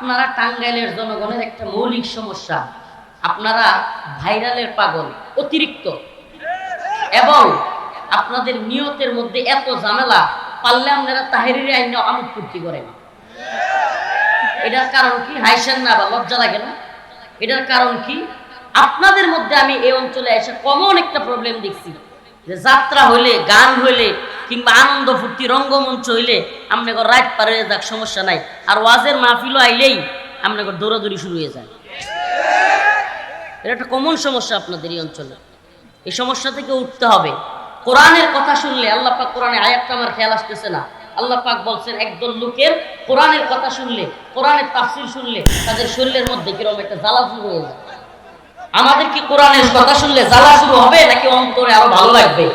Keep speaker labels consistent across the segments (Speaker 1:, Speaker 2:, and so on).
Speaker 1: আপনারা টাঙ্গাইলের জনগণের একটা মৌলিক সমস্যা। আপনারা ভাইরালের পাগল, অতিরিক্ত। এবং আপনাদের নিয়তের মধ্যে এত ঝামেলা, পারলে আপনারা তাহেরির আইন আমুক পূর্তি করেন। এটার কারণ কি? হাইসেন না বা লজ্জা লাগে না। এটার কারণ কি? আপনাদের মধ্যে আমি এই অঞ্চলে এসে কমন একটা প্রবলেম দেখছি। যে যাত্রা হইলে গান হইলে কিংবা আনন্দ ফুর্তি, রঙ্গমঞ্চ হইলে আপনাকে রাত পারে যাক, সমস্যা নাই। আর ওয়াজের মাহফিলও আইলেই আপনাকে দৌড়াদৌড়ি শুরু হয়ে যায়। এটা একটা কমন সমস্যা আপনাদের এই অঞ্চলে। এই সমস্যা থেকে উঠতে হবে। কোরআনের কথা শুনলে আল্লাহ পাক কোরআনে আয়াতটা আমার খেয়াল আসতেছে না। আল্লাহ পাক বলছেন, একদল লোকের কোরআনের কথা শুনলে, কোরআনের তাফসির শুনলে তাদের শরীরের মধ্যে কীরকম একটা জ্বালা শুরু হয়ে যায়? আমাদের কি কোরআনের কথা শুনলে জ্বালা শুরু হবে নাকি অন্তরে আরও ভালো লাগবে?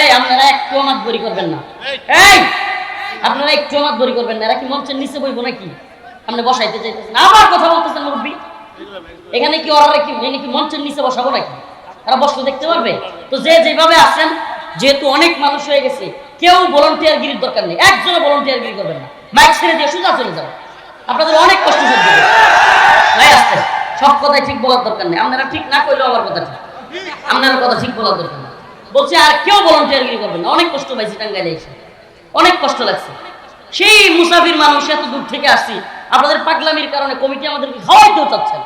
Speaker 1: এই, আপনারা একটু আমাদ বরি করবেন না। এই, আপনারা একটু আমাদ বরি করবেন না। এরা কি মঞ্চের নিচে নাকি? আপনি বসাইতে চাইতেছেন। আবার কথা বলতেছেন মুরব্বী। এখানে কি ওরা কি এখানে কি মঞ্চের নিচে বসাবো নাকি? তারা বসলে দেখতে পারবে? তো যে যেভাবে যেহেতু অনেক মানুষ হয়ে গেছে, কেউ ভলান্টিয়ার গিরির দরকার নেই। একজনে ভলান্টিয়ার গিরি করবেন না। মাইক ছেড়ে দিয়ে সোজা চলে যাবে আপনাদের অনেক কষ্ট সহ্য ভাই আসতে সব কথাই ঠিক বলার দরকার নেই। আপনারা ঠিক না করলেও আমার কথা ঠিক। আপনার কথা ঠিক বলার দরকার বলছে, আর কেউ ভলান্টিয়ার গিরি করবেন না। অনেক কষ্ট পাইছি টাঙ্গাইলে এসে। অনেক কষ্ট লাগছে। সেই মুসাফির মানুষ, এত দূর থেকে আসছি, আপনাদের পাগলামির কারণে কমিটি আমাদেরকে খাওয়াইতেও চাচ্ছেন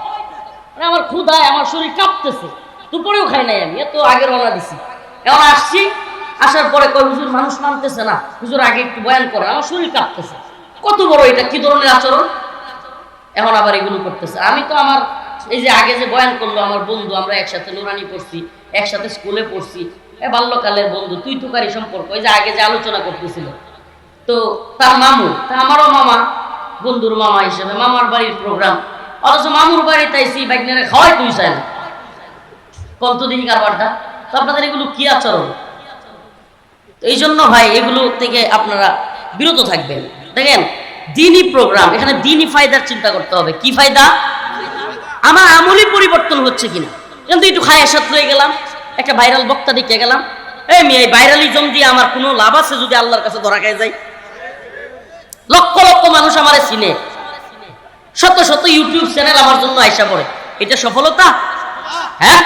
Speaker 1: মানে আমার ক্ষুধায় আমার শরীর কাঁপতেছে। দুপুরেও খাই নাই আমি, এত আগে রওনা দিছি। এখন আসছি, আসার পরে কই হুজুর, মানুষ মানতেছে না। হুজুর আগে একটু বয়ান করে, আমার শরীর কাঁপতেছে। কত বড় এটা, কি ধরনের আচরণ? এখন আবার এগুলো করতেছে। আমি তো আমার, এই যে আগে যে বয়ান করল, আমার বন্ধু, আমরা একসাথে নুরানি পড়ছি, একসাথে স্কুলে পড়ছি এ বাল্যকালের বন্ধু, তুই তুকারি সম্পর্ক, ওই যে আগে যে আলোচনা করতেছিল। তো তার মামু, তা আমারও মামা, বন্ধুর মামা হিসেবে, মামার বাড়ির প্রোগ্রাম অথচ মামুর বাড়ি তাইছি বাইকনারে খাওয়াই তুই চায় না কারবারটা তো আপনাদের এগুলো কি আচরণ? এই জন্য ভাই, এগুলো থেকে আপনারা বিরত থাকবেন। দেখেন, দিনই প্রোগ্রাম এখানে দিনই ফায়দার চিন্তা করতে হবে। কি ফায়দা? আমার আমলি পরিবর্তন হচ্ছে কিনা? কিন্তু একটু খায় সাথ হয়ে গেলাম। একটা ভাইরাল বক্তা দেখে গেলাম, এই মেয়ে ভাইরালিজম দিয়ে আমার কোনো লাভ আছে যদি আল্লাহর কাছে ধরা খায় যায় লক্ষ লক্ষ মানুষ আমারে চিনে। শত শত ইউটিউব চ্যানেল আমার জন্য আইসা পড়ে। এটা সফলতা? হ্যাঁ?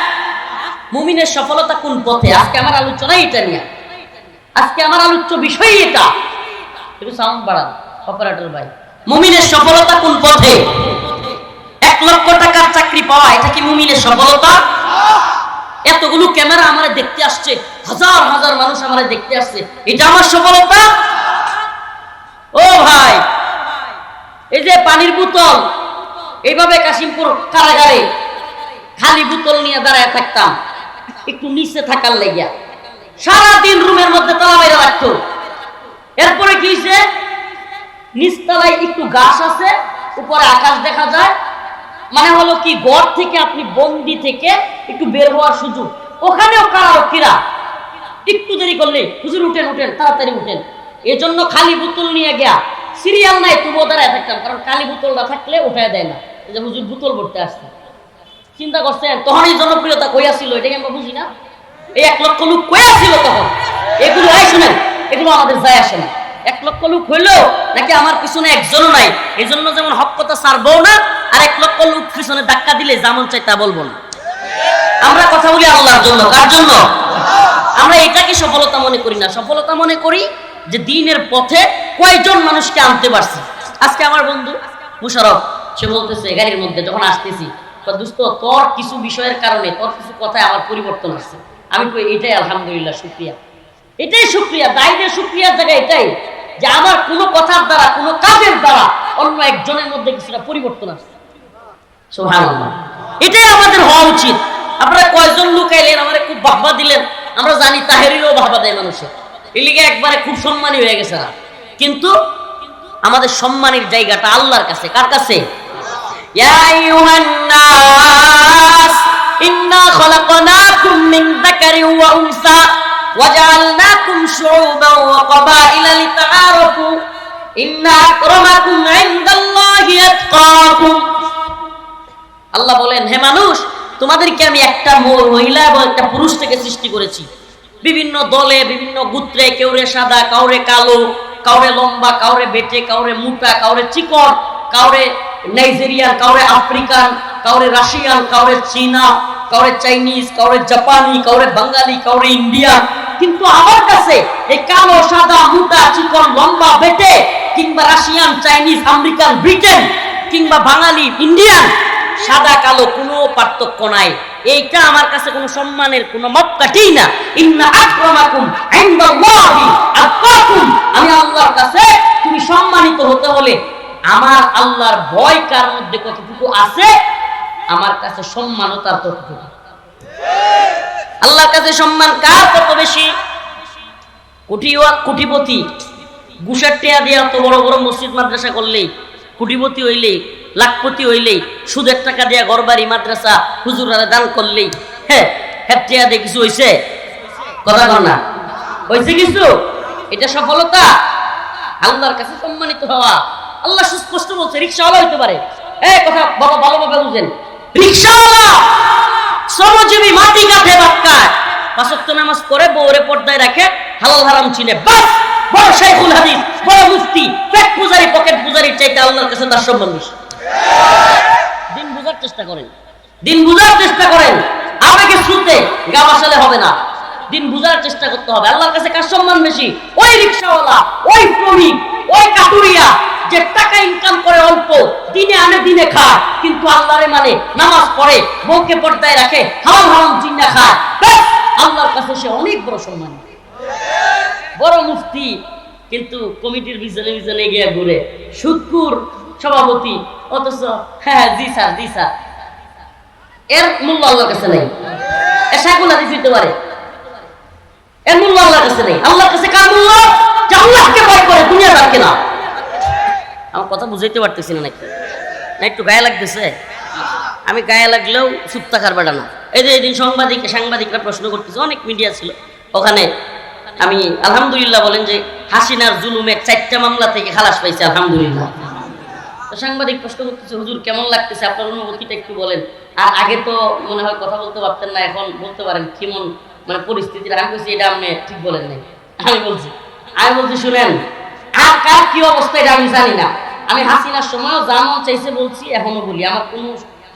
Speaker 1: মুমিনের সফলতা কোন পথে? আজকে আমার আলোচনা এটা নিয়ে। আজকে আমার আলোচ্য বিষয় এটা। একটু সাউন্ড বাড়ান অপারেটর ভাই। মুমিনের সফলতা কোন পথে? এক লক্ষ টাকার চাকরি পাওয়া, এটা কি মুমিনের সফলতা? এতগুলো ক্যামেরা আমার দেখতে আসছে, হাজার হাজার মানুষ আমার দেখতে আসছে। এটা আমার সফলতা? ও ভাই, এই যে পানির বোতল, এইভাবে কাশিমপুর কারাগারে খালি বোতল নিয়ে দাঁড়ায় থাকতাম, একটু নিচে থাকার লেগিয়া। সারাদিন রুমের মধ্যে তালা বাইরে রাখতো। এরপরে কি নিচতলায় একটু গাছ আছে, উপরে আকাশ দেখা যায় মানে হলো কি গড় থেকে আপনি বন্দি থেকে একটু বের হওয়ার সুযোগ। ওখানেও কারারক্ষীরা একটু দেরি করলে, হুজুর উঠেন উঠেন, তাড়াতাড়ি উঠেন। এজন্য খালি বোতল নিয়ে গিয়া, সিরিয়াল নাই, তবুও দাঁড়ায় থাকতাম কারণ খালি বোতলটা থাকলে উঠায় দেয় না। এই যে হুজুর বোতল ভরতে আসছে। চিন্তা করছেন তখন এই জনপ্রিয়তা কইয়া ছিল এটাকে আমরা বুঝি না? এই এক লক্ষ লোক কইয়া ছিল তখন? এগুলো আই শুনেন এগুলো আমাদের যায় আসে না এক লক্ষ লোক হইল, নাকি আমার পিছনে একজনও নাই? এই জন্য যেমন হক কথা ছাড়বো না, আর এক লক্ষ লোক পিছনে ধাক্কা দিলে যেমন চাই তা বলব না। আমরা কথা বলি আল্লাহর জন্য, কার জন্য? আমরা এটাকে সফলতা মনে করি না। সফলতা মনে করি যে দিনের পথে কয়জন মানুষকে আনতে পারছি। আজকে আমার বন্ধু মুশারফ, সে বলতেছে, গাড়ির মধ্যে যখন আসতেছি তোর কিছু বিষয়ের কারণে, তোর কিছু কথায় আমার পরিবর্তন আসছে আমি এটাই আলহামদুলিল্লাহ, শুক্রিয়া। এটাই শুক্রিয়া দায়ীদের শুক্রিয়ার জায়গা এটাই। যে আমার কোনো কথার দ্বারা, কোনো কাজের দ্বারা অন্য একজনের মধ্যে কিছুটা পরিবর্তন আসছে। এটাই আমাদের হওয়া উচিত। আপনারা কয়জন লোক এলেন, আমার খুব বাহবা দিলেন। আমরা জানি তাহেরিরও বাহবা দেয় মানুষের। এলিগে একবারে খুব সম্মানী হয়ে গেছে না কিন্তু আমাদের সম্মানের জায়গাটা আল্লাহর কাছে। কার কাছে? ইন্না খলাকনাকুম মিন যাকারিন ওয়া উনসা। ওয়াজআলনাকুম শুউবান ওয়া ক্বাবাইলা লিতাআরাফু ইন্না আকরামাকুম ইনদাল্লাহি আতকাকুম আল্লাহ বলেন, হে মানুষ, তোমাদেরকে আমি একটা মহিলা এবং একটা পুরুষ থেকে সৃষ্টি করেছি। বিভিন্ন দলে, বিভিন্ন গুত্রে, কেউরে সাদা, কাউরে কালো, কাউরে লম্বা, কাউরে বেটে, কাউরে মোটা, কাউরে চিকন, কাউরে নাইজেরিয়ান, কাউরে আফ্রিকান, কাউরে রাশিয়ান, কাউরে চীনা, কাউরে চাইনিজ, কাউরে জাপানি, কাউরে বাঙালি, কাউরে ইন্ডিয়ান। কিন্তু আমার কাছে এই কালো, সাদা, মোটা, চিকন, লম্বা, বেটে, কিংবা রাশিয়ান, চাইনিজ, আমেরিকান, ব্রিটেন, কিংবা বাঙালি, ইন্ডিয়ান, সাদা, কালো, কোনো পার্থক্য নাই। এইটা আমার কাছে কোনো সম্মানের, কোনো মাপকাঠি না। ইন্না আকরামাকুম ইনদাল্লাহি আতকাকুম। আমি আল্লাহর কাছে তুমি সম্মানিত হতে হলে আমার আল্লাহর ভয় কার মধ্যে কতটুকু আছে, আমার কাছে সম্মানও তার ততটুকু। আল্লাহর কাছে সম্মান কার কত বেশি? কোটি কোটিপতি। গুষার টেয়া দিয়ে এত বড় বড় মসজিদ মাদ্রাসা করলেই কোটিপতি হইলেই লাখপতি হইলেই সুদের টাকা দিয়া ঘরবাড়ি, মাদ্রাসা, হুজুরারে দান করলেই হ্যাঁ হ্যাঁ টেয়া দিয়ে কিছু হইছে? কথা কর না। হয়েছে কিছু? এটা সফলতা? আল্লাহর কাছে সম্মানিত হওয়া। আল্লাহ সুস্পষ্ট বলছে, রিক্সাওয়ালা হইতে পারে। এই কথা বাবা ভালোভাবে বুঝেন। রিক্সাওয়ালা শ্রমজীবী মাটি কাঁধে বাক্কায়, পাঁচক্ত নামাজ পড়ে বউরে পর্দায় রাখে, হালাল হারাম চিনে। বাস, বড় শেখুল হাদিস, বড় মুফতি, পেট পূজারি, পকেট চাইতে আল্লাহর কাছে তার সম্মান বেশি। দিন বুঝার চেষ্টা করেন। দিন বুঝার চেষ্টা করেন। আবেগে শুনতে গা বাসালে হবে না। দিন বুঝার চেষ্টা করতে হবে। আল্লাহর কাছে কার সম্মান বেশি? ওই রিক্সাওয়ালা, ওই শ্রমিক ওই কাটুরিয়া যে টাকা ইনকাম করে অল্প, দিনে আনে, দিনে খায়। কিন্তু আল্লাহরে মানে নামাজ পড়ে, বউকে পর্দায় রাখে, হারাম হারাম চিন্তা খায়। আল্লাহর কাছে সে অনেক বড় সম্মান। বড় মুফতি, কিন্তু কমিটির পিছনে পিছনে গিয়ে ঘুরে। সুদকুর সভাপতি, অথচ হ্যাঁ জি স্যার জি স্যার। এর মূল্য আল্লাহর কাছে নেই। এ হাদিস হইতে পারে। আমি গায়ে লাগলেও চুপ থাকার না। এই যে এদিন সাংবাদিক সাংবাদিকরা প্রশ্ন করতেছে, অনেক মিডিয়া ছিল। ওখানে আমি আলহামদুলিল্লাহ বলেন যে হাসিনার জুলুমে চারটা মামলা থেকে খালাস পাইছে, আলহামদুলিল্লাহ। সাংবাদিক প্রশ্ন করতেছে, হুজুর, কেমন লাগতেছে? আপনার অনুভূতিটা একটু বলেন। আর আগে তো মনে হয় কথা বলতে পারতেন না, এখন বলতে পারেন, কেমন মানে পরিস্থিতিটা আমি বলছি এটা আপনি ঠিক বলেন নাই। আমি বলছি আমি বলছি, শুনেন আর কার কি অবস্থা এটা আমি জানি না। আমি হাসিনার সময়ও মন চাইছে বলছি, এখনও বলি, আমার কোনো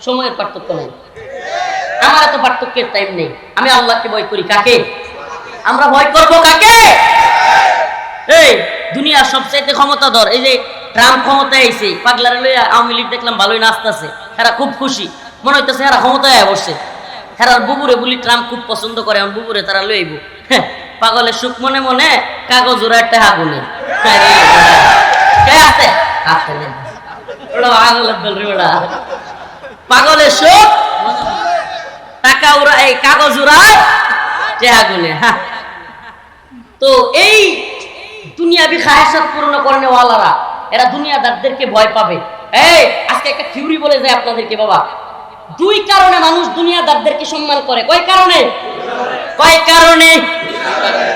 Speaker 1: সময়ের পার্থক্য নেই। আমার এত পার্থক্যের টাইম নেই। আমি আল্লাহকে ভয় করি, কাকে? আমরা ভয় করব কাকে? এই, দুনিয়ার সবচাইতে ক্ষমতাধর, এই যে ট্রাম্প ক্ষমতায় আইছে, পাগলারে লইয়া আওয়ামী লীগ দেখলাম ভালোই নাচতেছে, এরা খুব খুশি। মনে হইতেছে এরা ক্ষমতায় বসছে। হেরার বুবুরে বলি ট্রাম্প খুব পছন্দ করে আমার বুবুরে তারা লইব হ্যাঁ, পাগলের সুখ মনে মনে কাগজ ওরা একটা হাগুনে কে আছে? পাগলের সুখ? টাকা উড়া এই কাগজ উড়ায় চেহা গুনে হ্যাঁ। তো এই দুনিয়াবি খায়সাত পূর্ণ করে ওয়ালারা এরা দুনিয়াদারদেরকে ভয় পাবে। এই আজকে একটা থিওরি বলে যায় আপনাদেরকে বাবা। দুই কারণে মানুষ দুনিয়াদারদেরকে সম্মান করে। কয় কারণে? কয় কারণে?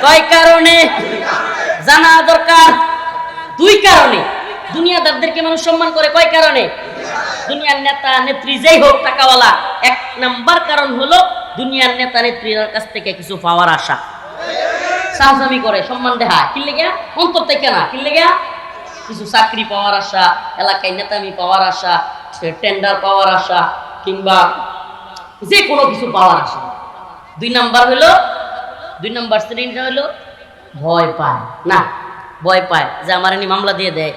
Speaker 1: কয় কারণে? জানা দরকার। দুই কারণে। দুনিয়াদারদেরকে মানুষ সম্মান করে। কয় কারণে? দুনিয়ার নেতা, নেত্রী, যেই হোক টাকাওয়ালা। এক নাম্বার কারণ হলো দুনিয়ার নেতা, নেত্রীর কাছ থেকে কিছু পাওয়ার আশা। সাহসামি করে, সম্মান দেহা কিনলে গিয়া অন্তর থেকে না। কিনলে গিয়া কিছু চাকরি পাওয়ার আশা, এলাকায় নেতামি পাওয়ার আশা, টেন্ডার পাওয়ার আশা কিংবা যে কোনো কিছু পাওয়ার আশা দুই নাম্বার হলো, দুই নাম্বার শ্রেণীটা হলো ভয় পায়। না, ভয় পায় যে আমার এনে মামলা দিয়ে দেয়।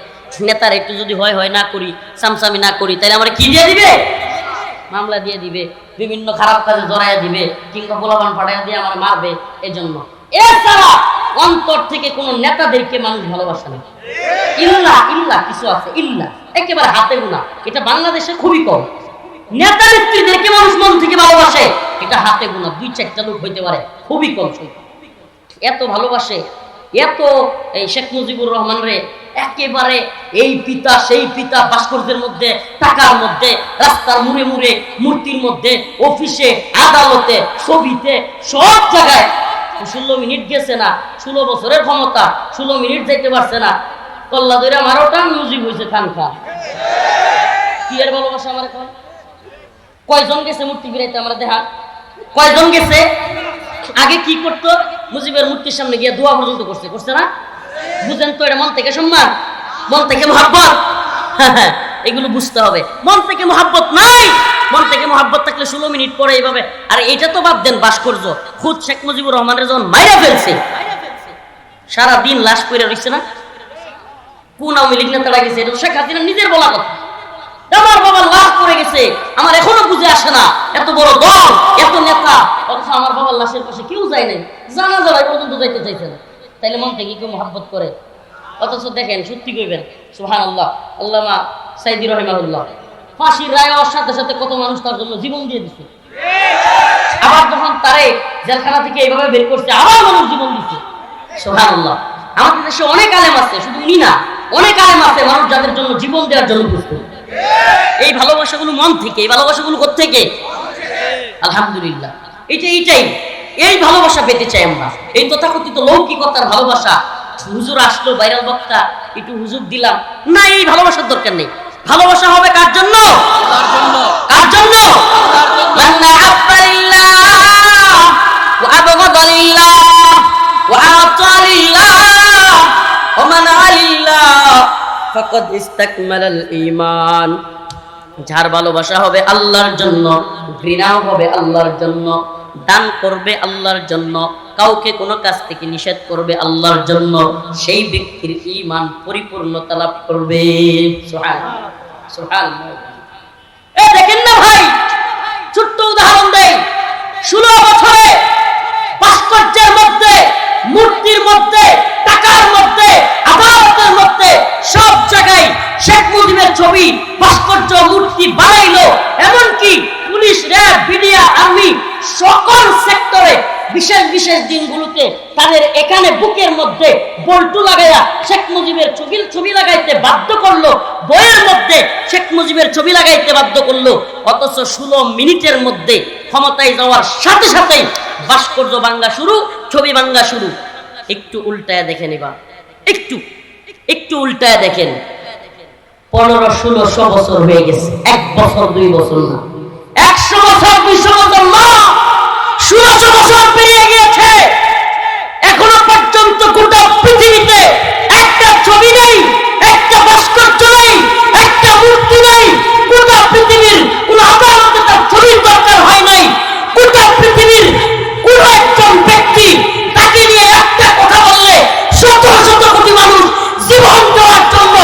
Speaker 1: নেতার একটু যদি হয় হয়, না করি, সামসামি না করি, তাহলে আমার কি দিয়ে দিবে? মামলা দিয়ে দিবে, বিভিন্ন খারাপ কাজে জড়াইয়া দিবে, কিংবা গোলাবান ফাটাইয়া দিয়ে আমার মারবে এই জন্য এছাড়া অন্তর থেকে কোনো নেতাদেরকে মানুষ ভালোবাসে না। ইল্লা ইল্লা, কিছু আছে, ইল্লা। একেবারে হাতে গোনা এটা বাংলাদেশে খুবই কম। নেতা নেত্রীদেরকে মানুষ মন থেকে ভালোবাসে? এটা হাতে গোনা, দুই চারটা লোক হইতে পারে। খুবই কম সংখ্যা এত ভালোবাসে, এত এই শেখ মুজিবুর রহমান রে, একেবারে এই পিতা, সেই পিতা ভাস্কর্যের মধ্যে, টাকার মধ্যে, রাস্তার মুড়ে মুড়ে, মূর্তির মধ্যে, অফিসে, আদালতে, ছবিতে, সব জায়গায়। ষোলো মিনিট গেছে না, ষোলো বছরের ক্ষমতা, ষোলো মিনিট যেতে পারছে না। কল্লা দইরা মারোটা মিউজিক হয়েছে খান খান। কি এর ভালোবাসা আমার এখন? কয়জন গেছে মূর্তি ফিরাইতে আমরা দেখা কয়জন গেছে? আগে কি করতো? মুজিবের মূর্তির সামনে গিয়ে দোয়া পর্যন্ত করছে। করছে না? বুঝেন তো এটা মন থেকে সম্মান? মন থেকে ভাববার এগুলো বুঝতে হবে। মন থেকে মহাব্বত নাই! মন থেকে মহাব্বত থাকলে ষোলো মিনিট পরে এইভাবে। আর এটা তো বাদ দেন ভাস্কর্য। খুদ শেখ মুজিবুর রহমানের যখন মাইরা ফেলছে। সারা দিন লাশ পড়ে রয়েছে না? কোন আওয়ামী লীগ নেতারা গেছে? এটা শেখ হাসিনা নিজের বলা কথা। আমার বাবা লাশ পড়ে গেছে। আমার এখনও বুঝে আসে না। এত বড় দল, এত নেতা। অথচ আমার বাবার লাশের পাশে কেউ যায় নাই। জানা পর্যন্ত যাইতে তাইলে মন থেকে কেউ মহাব্বত করে? অথচ দেখেন, সত্যি কইবেন সুহান আল্লাহ আল্লামা সাইদি ফাঁসির রায় হওয়ার সাথে সাথে কত মানুষ তার জন্য জীবন দিয়ে দিচ্ছে আবার যখন তারে জেলখানা থেকে এইভাবে বের করছে, আবার মানুষ জীবন দিচ্ছে সোহান আল্লাহ আমাদের দেশে অনেক আলেম আছে, শুধু উনি না অনেক আলেম আছে মানুষ যাদের জন্য জীবন দেওয়ার জন্য প্রস্তুত। এই ভালোবাসাগুলো মন থেকে এই ভালোবাসাগুলো থেকে আলহামদুলিল্লাহ। এটা এইটাই এই ভালোবাসা পেতে চাই আমরা। এই তথাকথিত লৌকিকতার ভালোবাসা হুজুর আসলো বাইরাল বক্তা একটু হুজুর দিলাম। না এই ভালোবাসার দরকার নেই। ভালোবাসা হবে কার জন্য? কার জন্য? কার আহাব্বা ইস্তাকমালাল ঈমান। যার ভালোবাসা হবে আল্লাহর জন্য, ঘৃণাও হবে আল্লাহর জন্য, দান করবে আল্লাহর জন্য, কাউকে কোনো কাজ থেকে নিষেধ করবে আল্লাহর জন্য, সেই ব্যক্তির ঈমান পরিপূর্ণতা লাভ করবে। দেখেন না ভাই, ছোট্ট উদাহরণ দেই। ষোলো বছরে ভাস্কর্যের মধ্যে, মূর্তির মধ্যে, টাকার মধ্যে মধ্যে সব জায়গায় শেখ মুজিবের ছবি, ভাস্কর্য, মূর্তি বানাইলো। এমনকি পুলিশ, র্যাব বিডিয়া আর্মি সকল সেক্টরে বিশেষ বিশেষ দিনগুলোতে তাদের এখানে বুকের মধ্যে বল্টু লাগাইয়া শেখ মুজিবের ছবি ছবি লাগাইতে বাধ্য করল। বইয়ের মধ্যে শেখ মুজিবের ছবি লাগাইতে বাধ্য করল। অথচ ষোলো মিনিটের মধ্যে ক্ষমতায় যাওয়ার সাথে সাথেই ভাস্কর্য বাঙ্গা শুরু, ছবি বাঙ্গা শুরু। একটু উল্টায় দেখে নিবা। একটু। একটু উল্টায় দেখেন। পনেরো ষোলোশো বছর হয়ে গেছে। এক বছর, দুই বছর না। একশো বছর, দুইশো বছর না। ষোলোশো বছর পেরিয়ে গিয়েছে। এখনও পর্যন্ত গোটা পৃথিবীতে একটা ছবি নেই একটা ভাস্কর্য নেই একটা মূর্তি নেই গোটা পৃথিবীর কোন আদালতে তার ছবির দরকার হয় নাই গোটা পৃথিবীর কোন একজন ব্যক্তি তাকে নিয়ে একটা কথা বললে শত শত কোটি মানুষ জীবন দেওয়ার জন্য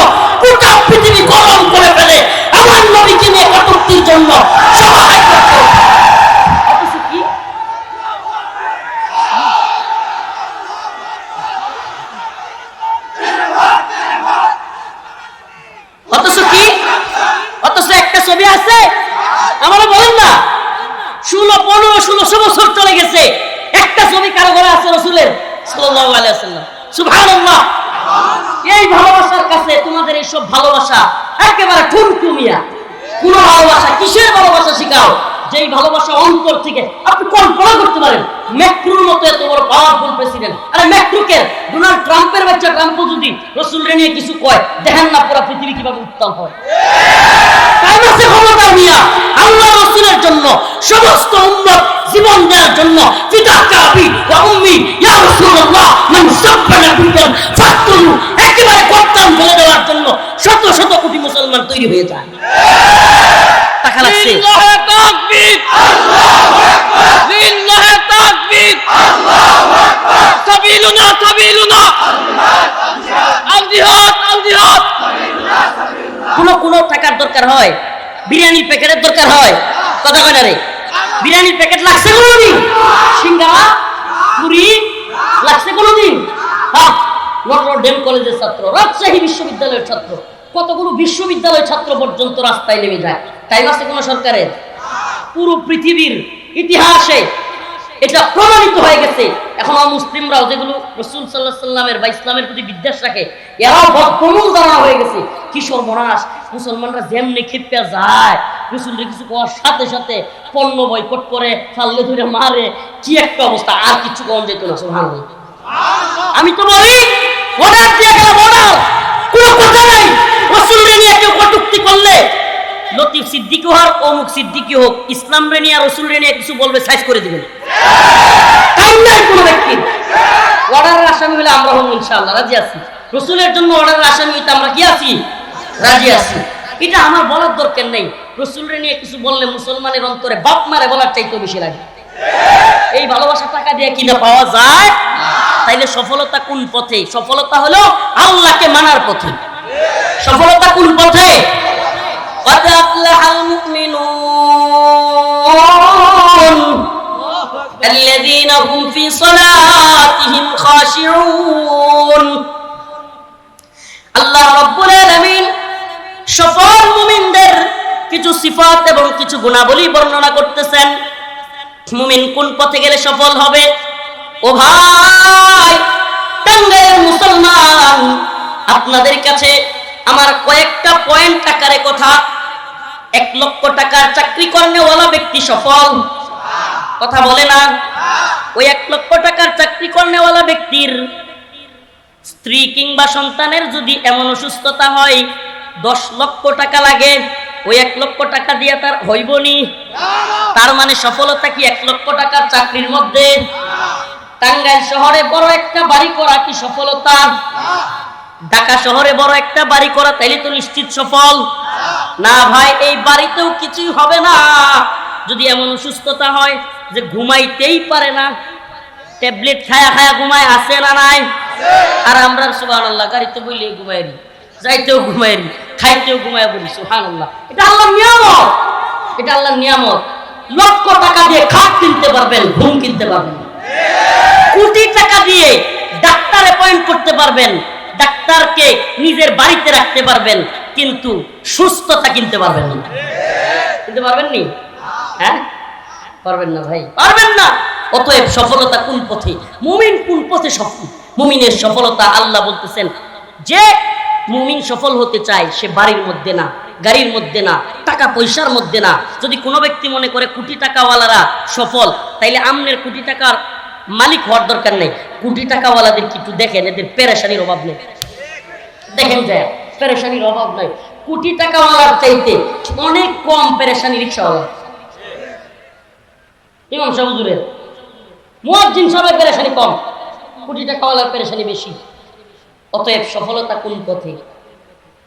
Speaker 1: গোটা পৃথিবী গরম করে ফেলে আমার নবীকে নিয়ে কটুক্তির জন্য সবাই করতে অথচ কি অথচ কি অথচ একটা ছবি আছে আমারও বলেন না ষোলো পনেরো ষোলোশো বছর চলে গেছে একটা ছবি কারও ঘরে আছে রসুলের সাল্লাল্লাহু আলাইহি ওয়াসাল্লাম সুবহানাল্লাহ এই কাছে তোমাদের এইসব ভালোবাসা একেবারে ঠুনটুমিয়া কোন ভালোবাসা, কিসের ভালোবাসা শিখাও? যেই ভালোবাসা অন্তর থেকে আপনি কল্পনা করতে পারেন। ম্যাক্রোর মতো এত বড় পাওয়ারফুল প্রেসিডেন্ট আরে ম্যাক্রোকে ডোনাল্ড ট্রাম্পের বাচ্চা ট্রাম্প যদি রসুলরে নিয়ে কিছু কয়, দেখেন না পুরো পৃথিবী কীভাবে উত্তাল হয়। আছে ক্ষমতা মিয়া আল্লাহ রসুলের জন্য সমস্ত উম্মত জীবন দেওয়ার জন্য পিতা কাবি ওয়া উম্মি ইয়া রাসূলুল্লাহ মান সাব্বানা বিকাম ফাতুলু একেবারে কর্তান ফেলে দেওয়ার জন্য শত শত কোটি মুসলমান তৈরি হয়ে যায়। টাকা লাগছে?
Speaker 2: লিল্লাহে তাকবীর আল্লাহু আকবার! লিল্লাহে তাকবীর আল্লাহু আকবার! সাবিলুনা সাবিলুনা! আল জিহাদ আল জিহাদ!
Speaker 1: কোনো কোনো টাকার দরকার হয়? বিরিয়ানির প্যাকেটের দরকার হয়। কথা কয় না রে? বিরিয়ানির প্যাকেট লাগছে কোনোদিন? সিঙ্গা পুরি লাগছে কোনোদিন? হ্যাঁ নটরডেম কলেজের ছাত্র, রাজশাহী বিশ্ববিদ্যালয়ের ছাত্র, কতগুলো বিশ্ববিদ্যালয়ের ছাত্র পর্যন্ত রাস্তায় নেমে যায়? টাইম আছে কোনো সরকারের? পুরো পৃথিবীর ইতিহাসে এটা প্রমাণিত হয়ে গেছে। এখন মুসলিমরাও যেগুলো রসুল সাল্লাহ সাল্লামের বা ইসলামের প্রতি বিদ্বেষ রাখে, এরাও প্রমূল ধারণা হয়ে গেছে। কি সর্বনাশ মুসলমানরা যেমনি ক্ষেপে যায় রসুলের কিছু করার সাথে সাথে পণ্য বয়কট করে, ফাল্লে ধরে মারে, কি একটা অবস্থা, আর কিছু কম যেত না সোহান আমি তো বলি অর্ডার দিয়ে গেলাম অর্ডার কোনো কথা নাই। রসুলরে নিয়ে কেউ কটুক্তি করলে লতিফ সিদ্দিকি হোক, অমুক সিদ্দিকি হোক, ইসলাম রে নিয়ে রসুল রে নিয়ে কিছু বলবে, সাইজ করে দিবেন। টাইম ব্যক্তির অর্ডারের আসামি হলে আমরা হব ইনশাআল্লাহ, রাজি আছি। রসুলের জন্য অর্ডারের আসামি হইতে আমরা কি আছি? রাজি আছি। এটা আমার বলার দরকার নেই। রসুলরে নিয়ে কিছু বললে মুসলমানের অন্তরে বাপ মারে বলার চাইতেও বেশি লাগে। এই ভালোবাসা টাকা দিয়ে কিনা পাওয়া যায়? তাইলে সফলতা কোন পথে? সফলতা হলো আল্লাহকে মানার পথে। সফলতা কোন পথে? قد أفلح المؤمنون الذين هم في صلاتهم خاشعون আল্লাহ রব্বুল আলামিন সফল মুমিনদের কিছু সিফাত এবং কিছু গুণাবলী বর্ণনা করতেছেন মুমিন কোন পথে গেলে সফল হবে ও ভাই টাঙ্গাইয়ের মুসলমান আপনাদের কাছে আমার কয়েকটা পয়েন্ট আকারে কথা। এক লক্ষ টাকার চাকরি কর্নেওয়ালা ব্যক্তি সফল। কথা বলে না? ওই এক লক্ষ টাকার চাকরি কর্নেওয়ালা ব্যক্তির স্ত্রী কিংবা সন্তানের যদি এমন অসুস্থতা হয়, দশ লক্ষ টাকা লাগে। ওই এক লক্ষ টাকা দিয়ে তার হইবনি তার মানে সফলতা কি এক লক্ষ টাকার চাকরির মধ্যে? টাঙ্গাইল শহরে বড় একটা বাড়ি করা কি সফলতা? ঢাকা শহরে বড় একটা বাড়ি করা, তাইলে তো নিশ্চিত সফল। না ভাই, এই বাড়িতেও কিছুই হবে না। যদি এমন অসুস্থতা হয় যে ঘুমাইতেই পারে না, ট্যাবলেট খায়া খায়া ঘুমায় আসে না নাই? আর আমরা সুবাহ আল্লাহ গাড়িতে বইলে ঘুমাইরি যাইতেও ঘুমাইরি খাইতেও ঘুমাই বলি সুহান আল্লাহ এটা আল্লাহ নিয়ামত। এটা আল্লাহ নিয়ামত। লক্ষ টাকা দিয়ে খাট কিনতে পারবেন, ঘুম কিনতে পারবেন কোটি টাকা দিয়ে ডাক্তার অ্যাপয়েন্ট করতে পারবেন। ডাক্তারকে নিজের বাড়িতে রাখতে পারবেন, কিন্তু সুস্থতা কিনতে পারবেন না। কিনতে পারবেন নি? হ্যাঁ? পারবেন না ভাই। পারবেন না। অতএব সফলতা কোন পথে? মুমিন কোন পথে সফল? মুমিনের সফলতা আল্লাহ বলতেছেন, যে মুমিন সফল হতে চায়, সে বাড়ির মধ্যে না, গাড়ির মধ্যে না, টাকা পয়সার মধ্যে না। যদি কোনো ব্যক্তি মনে করে কোটি টাকাওয়ালারা সফল, তাইলে আমনের কোটি টাকার মালিক হওয়ার দরকার নেই। কোটি টাকাওয়ালাদের কিছু দেখেন এদের পেরেশানির অভাব নেই দেখেন যায় পেরেশানির অভাব নাই কোটি টাকাওয়ালার চাইতে অনেক কম পেরেশানি রিক্সাওয়ালা ইমাম সাহেব হুজুরের মুয়াজ্জিন সাহেবের পেরেশানি কম কোটি টাকাওয়ালার পেরেশানি বেশি অতএব সফলতা কোন পথে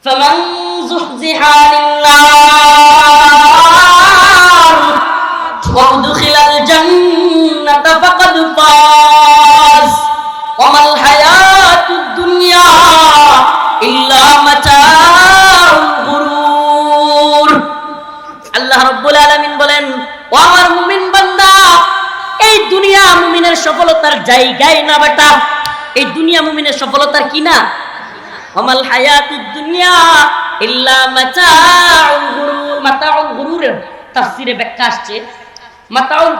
Speaker 1: فمن زحزح عن النار وادخل বলেন, ও আমার মুমিন বান্দা, এই দুনিয়া মুমিনের সফলতার জায়গায় না বেটা। এই দুনিয়া মুমিনের সফলতার কি না? দুনিয়া ইল্লা গুরুর তাফসিরে ব্যাখ্যা আসছে।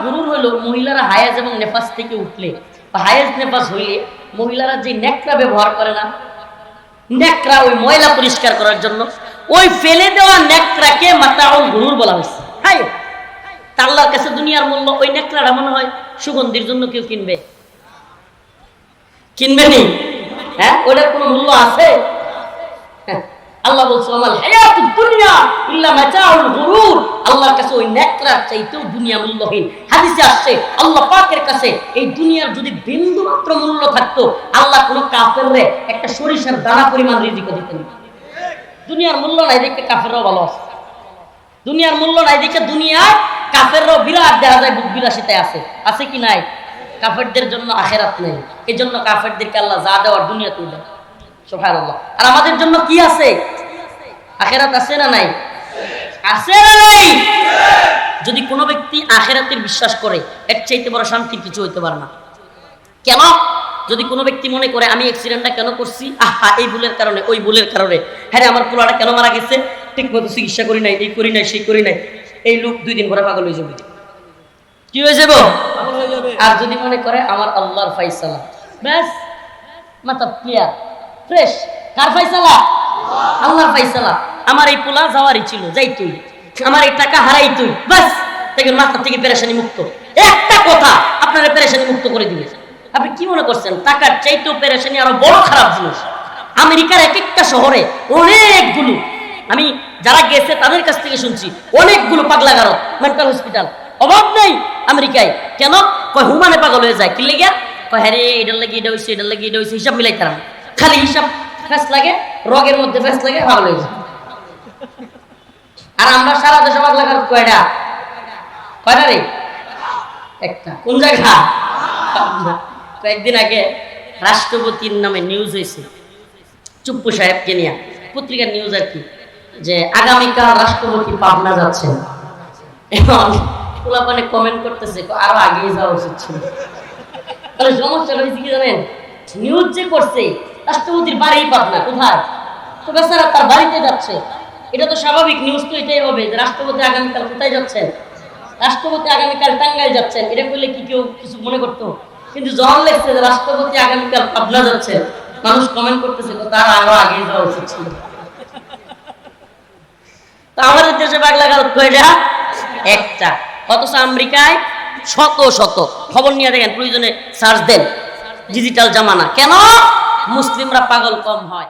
Speaker 1: গুরুর হলো মহিলারা হায়াজ এবং নেফাস থেকে উঠলে। হায়াজ, নেফাস হইলে মহিলারা যে নেকড়া ব্যবহার করে না নেকড়া ওই ময়লা পরিষ্কার করার জন্য, ওই ফেলে দেওয়া নেকড়াকে মাতাউল গুরুর বলা হয়েছে। হাই তা কাছে দুনিয়ার মূল্য ওই নেকড়াটা মনে হয় সুগন্ধির জন্য কেউ কিনবে। কিনবে নি হ্যাঁ ওটার কোনো মূল্য আছে? হ্যাঁ, আল্লাহ আমার দুনিয়া ইল্লা গুরুর। আল্লাহর কাছে ওই নেকড়ার চাইতেও দুনিয়া মূল্যহীন। হাদিসে আসছে আল্লাহ পাকের কাছে এই দুনিয়ার যদি বিন্দু মাত্র মূল্য থাকতো আল্লাহ কোনো কাফেররে একটা সরিষার দানা পরিমাণ দিতেন দুনিয়ার মূল্য নাই দেখে কাফেররাও ভালো আছে। দুনিয়ার মূল্য নাই দেখে দুনিয়ার কাফেররাও বিরাট দেখা যায় বুক বিলাসিতায় আছে। আছে কি নাই? কাফেরদের জন্য আখেরাত নেই। এই জন্য কাফেরদেরকে আল্লাহ যা দেওয়ার দুনিয়াতে দেয় সুবহানাল্লাহ। আর আমাদের জন্য কি আছে? আখেরাত আছে না নাই? আছে না নাই? যদি কোনো ব্যক্তি আখেরাতের বিশ্বাস করে, এর চাইতে বড় শান্তির কিছু হইতে পারে না। কেন? যদি কোনো ব্যক্তি মনে করে, আমি অ্যাক্সিডেন্টটা কেন করছি? আহা, এই ভুলের কারণে, ওই ভুলের কারণে। হ্যাঁ আমার পোলাটা কেন মারা গেছে? ঠিক মতো চিকিৎসা করি নাই এই করি নাই সেই করি নাই। এই লোক দুই দিন পরে পাগল হয়ে যাবে। কি হয়ে যাব? আর যদি মনে করে আমার আল্লাহর ফাইসালা ব্যাস মাথা ক্লিয়ার ফ্রেশ কার ফাইসালা আল্লাহর ফাইসালা আমার এই পোলা যাওয়ারই ছিল যাই তুই। আমার এই টাকা হারাই তুই। ব্যাস দেখেন মাথা থেকে পেরেশানি মুক্ত। একটা কথা আপনারা পেরেশানি মুক্ত করে দিবে আপনি কি মনে করছেন? টাকার চাইতেও পেরেশানি আরও বড় খারাপ জিনিস। আমেরিকার এক একটা শহরে অনেকগুলো আমি যারা গেছে তাদের কাছ থেকে শুনছি, অনেকগুলো পাগলা গারো মেন্টাল হসপিটাল অভাব নেই আমেরিকায়। কেন? কয়, হুমানে পাগল হয়ে যায়। কি লেগে কয় হ্যাঁ রে, এটার লাগে এটা হয়েছে এটার লাগে এটা হয়েছে হিসাব মিলাই তারা খালি হিসাব, ফ্যাস লাগে, রগের মধ্যে ফ্যাস লাগে, পাগল হয়ে যায়। আর আমরা সারা দেশে পাগলা গারদ কয়টা? কয়টা রে? একটা। কোন জায়গা? কয়েকদিন আগে রাষ্ট্রপতির নামে নিউজ হয়েছে চুপ্পু সাহেবকে নিয়ে। পত্রিকার নিউজ আর কি। যে আগামীকাল রাষ্ট্রপতি পাবনা যাচ্ছেন। এখন পোলাপানে কমেন্ট করতেছে আরও আগেই যাওয়া উচিত ছিল। তাহলে সমস্যা হয়েছে কি জানেন? নিউজ যে করছে, রাষ্ট্রপতির বাড়ি পাবনা, কোথায়? তো বেচারা তার বাড়িতে যাচ্ছে। এটা তো স্বাভাবিক নিউজ তো এটাই হবে যে রাষ্ট্রপতি আগামীকাল কোথায় যাচ্ছেন? রাষ্ট্রপতি আগামীকাল টাঙ্গাইল যাচ্ছেন। এটা করলে কি কেউ কিছু মনে করতো? কিন্তু যখন লেখছে যে রাষ্ট্রপতি আগামীকাল পাবনা যাচ্ছে মানুষ কমেন্ট করতেছে তার আরও আগে যাওয়া উচিত ছিল। তো আমাদের দেশে বাংলা গাল কয়টা? একটা। অথচ আমেরিকায় শত শত। খবর নিয়ে দেখেন, প্রয়োজনে সার্চ দেন। ডিজিটাল জামানা। কেন? মুসলিমরা পাগল কম হয়।